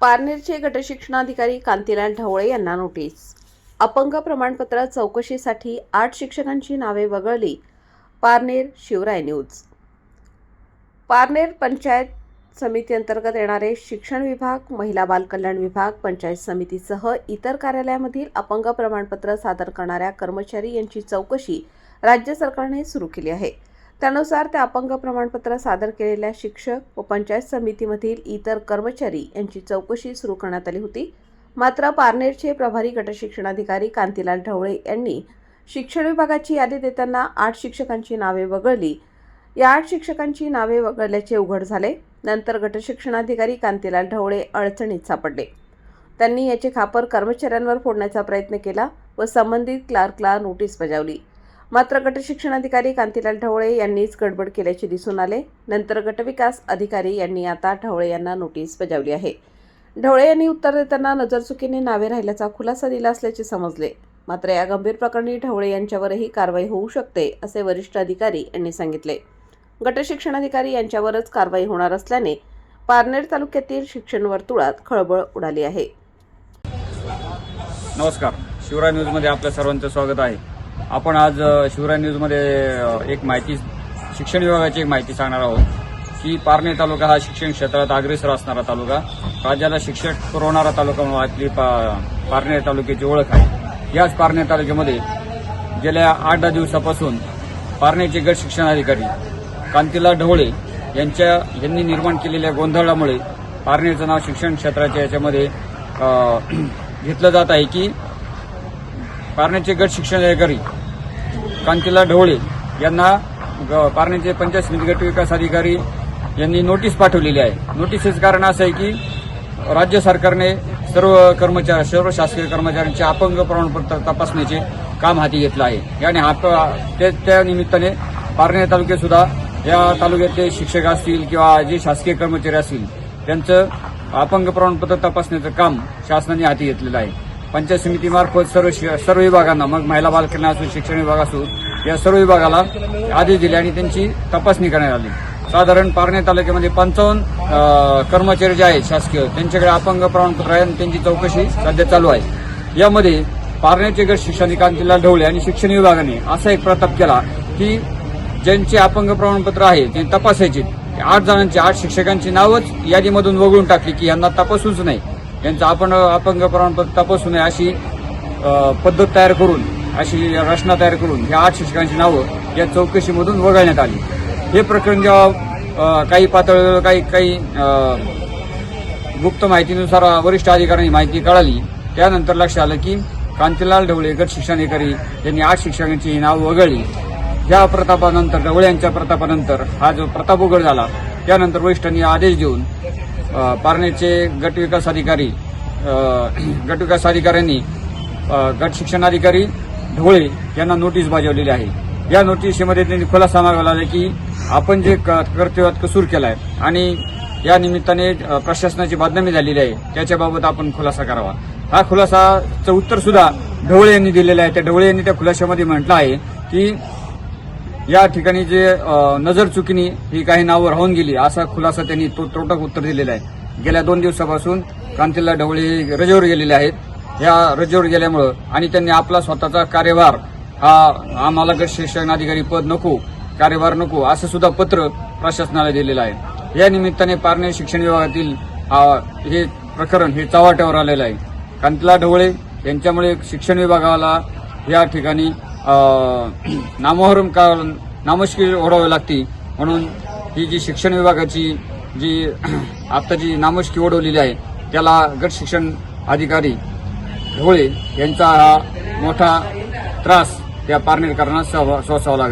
पारनेरचे गटशिक्षणाधिकारी कांतीलाल ढवळे यांना नोटीस. अपंग प्रमाणपत्र चौकशीसाठी आठ शिक्षकांची नावे वगळली. पारनेर शिवराय न्यूज. पारनेर पंचायत समिती अंतर्गत येणारे शिक्षण विभाग महिला बालकल्याण विभाग पंचायत समितीसह इतर कार्यालयामधील अपंग प्रमाणपत्र सादर करणाऱ्या कर्मचारी यांची चौकशी राज्य सरकारने सुरू केली आहे. त्यानुसार त्या अपंग प्रमाणपत्र सादर केलेल्या शिक्षक व पंचायत समितीमधील इतर कर्मचारी यांची चौकशी सुरू करण्यात आली होती. मात्र पारनेरचे प्रभारी गटशिक्षणाधिकारी कांतीलाल ढवळे यांनी शिक्षण विभागाची यादी देताना आठ शिक्षकांची नावे वगळली. या आठ शिक्षकांची नावे वगळल्याचे उघड झाले. नंतर गटशिक्षणाधिकारी कांतीलाल ढवळे अडचणीत सापडले. त्यांनी याचे खापर कर्मचाऱ्यांवर फोडण्याचा प्रयत्न केला व संबंधित क्लार्कला नोटीस बजावली. मात्र गटशिक्षणाधिकारी कांतीलाल ढवळे यांनीच गडबड केल्याचे दिसून आले. नंतर गटविकास अधिकारी यांनी आता ढवळे यांना नोटीस बजावली आहे. ढवळे यांनी उत्तर देताना नजरचुकीने नावे राहिल्याचा खुलासा दिला असल्याचे समजले. मात्र या गंभीर प्रकरणी ढवळे यांच्यावरही कारवाई होऊ शकते असे वरिष्ठ अधिकारी यांनी सांगितले. गटशिक्षणाधिकारी यांच्यावरच कारवाई होणार असल्याने पारनेर तालुक्यातील शिक्षण वर्तुळात खळबळ उडाली आहे. नमस्कार. शिवराय न्यूजमध्ये आपल्या सर्वांचं स्वागत आहे. आपण आज शिवराय न्यूजमध्ये एक माहिती शिक्षण विभागाची एक माहिती सांगणार आहोत की पारनेर तालुका हा शिक्षण क्षेत्रात अग्रेसर असणारा तालुका. राज्याला शिक्षक पुरवणारा तालुका म्हणून आपली पा- पारनेर तालुक्याची ओळख आहे. याच पारनेर तालुक्यामध्ये गेल्या आठ दहा दिवसापासून पारनेरचे गट शिक्षणाधिकारी कांतीला ढवळे यांच्या यांनी निर्माण केलेल्या गोंधळामुळे पारनेरचं नाव शिक्षण क्षेत्राच्या याच्यामध्ये घेतलं जात आहे की पारनेरचे गट शिक्षण अधिकारी कांतीलाल ढवळे यांना ग- पंचायत समिती गट विकास अधिकारी यांनी नोटीस पाठवलेली आहे. नोटीसचं कारण असं आहे की राज्य सरकारने सर्व कर्मचारी सर्व शासकीय कर्मचाऱ्यांचे अपंग प्रमाणपत्र तपासण्याचे काम हाती घेतलं आहे. याने हा त्या निमित्ताने पारणे तालुक्यात सुद्धा या तालुक्यातले शिक्षक असतील किंवा जे शासकीय कर्मचारी असतील त्यांचं अपंग प्रमाणपत्र तपासण्याचं काम शासनाने हाती घेतलेलं आहे. पंचायत समितीमार्फत सर्व सर्व विभागांना मग महिला बाल असो शिक्षण विभाग असो या सर्व विभागाला आदेश दिले आणि त्यांची तपासणी करण्यात आली. साधारण पारणे तालुक्यामध्ये पंचावन्न कर्मचारी जे आहेत शासकीय त्यांच्याकडे अपंग प्रमाणपत्र आहे आणि त्यांची चौकशी सध्या चालू आहे. यामध्ये पारण्याचे गट शिक्षणाधिकांतीला ढवळे आणि शिक्षण विभागाने असा एक प्रताप केला की ज्यांचे अपंग प्रमाणपत्र आहे ते तपासायचे. आठ जणांची आठ शिक्षकांची नावच यादीमधून वगळून टाकली की यांना तपासूच नाही. यांचं आपण अपंग प्रमाणपत्र तपासू नये अशी पद्धत तयार करून अशी रचना तयार करून ह्या आठ शिक्षकांची नावं या चौकशीमधून वगळण्यात आली. हे प्रकरण जेव्हा काही पातळीवर काही काही गुप्त माहितीनुसार वरिष्ठ अधिकाऱ्यांनी माहिती कळाली त्यानंतर लक्षात आलं की कांतीलाल ढवळे गट शिक्षणाधिकारी यांनी आठ शिक्षकांची नावं वगळली. या प्रतापानंतर ढवळे यांच्या प्रतापानंतर हा जो प्रताप उघड झाला त्यानंतर वरिष्ठांनी आदेश देऊन पारनेरचे गट विकास अधिकारी गट विकास अधिकाऱ्यांनी गट शिक्षणाधिकारी ढवळे यांना नोटीस बजावलेली आहे. या नोटीसमध्ये त्यांनी खुलासा मागवला आहे की आपण जे क- कर्तव्यात कसूर केलाय आणि या निमित्ताने प्रशासनाची बदनामी झालेली आहे त्याच्याबाबत आपण खुलासा करावा. हा खुलासाचं उत्तर सुद्धा ढवळे यांनी दिलेलं आहे. त्या ढवळे यांनी त्या खुलाशामध्ये म्हटलं आहे की या ठिकाणी जे नजर चुकीने ही काही नावं राहून गेली असा खुलासा त्यांनी तो त्रोटक उत्तर दिलेला आहे. गेल्या दोन दिवसापासून कांतीला ढवळे हे रजेवर गेलेले आहेत. या रजेवर गेल्यामुळं आणि त्यांनी आपला स्वतःचा कार्यभार हा आम्हाला गट शिक्षणाधिकारी पद नको कार्यभार नको असं सुद्धा पत्र प्रशासनाला दिलेलं आहे. या निमित्ताने पारणे शिक्षण विभागातील हे प्रकरण हे चव्हाट्यावर आलेलं आहे. कांतीला ढवळे यांच्यामुळे शिक्षण विभागाला या ठिकाणी नामोहरम का नामुष्की ओढावी लागते. म्हणून ही जी शिक्षण विभागाची जी आता जी नामुष्की ओढवलेली आहे त्याला गट शिक्षण अधिकारी ढोळे यांचा हा मोठा त्रास त्या पारनेरकरांना सोसावा लागला.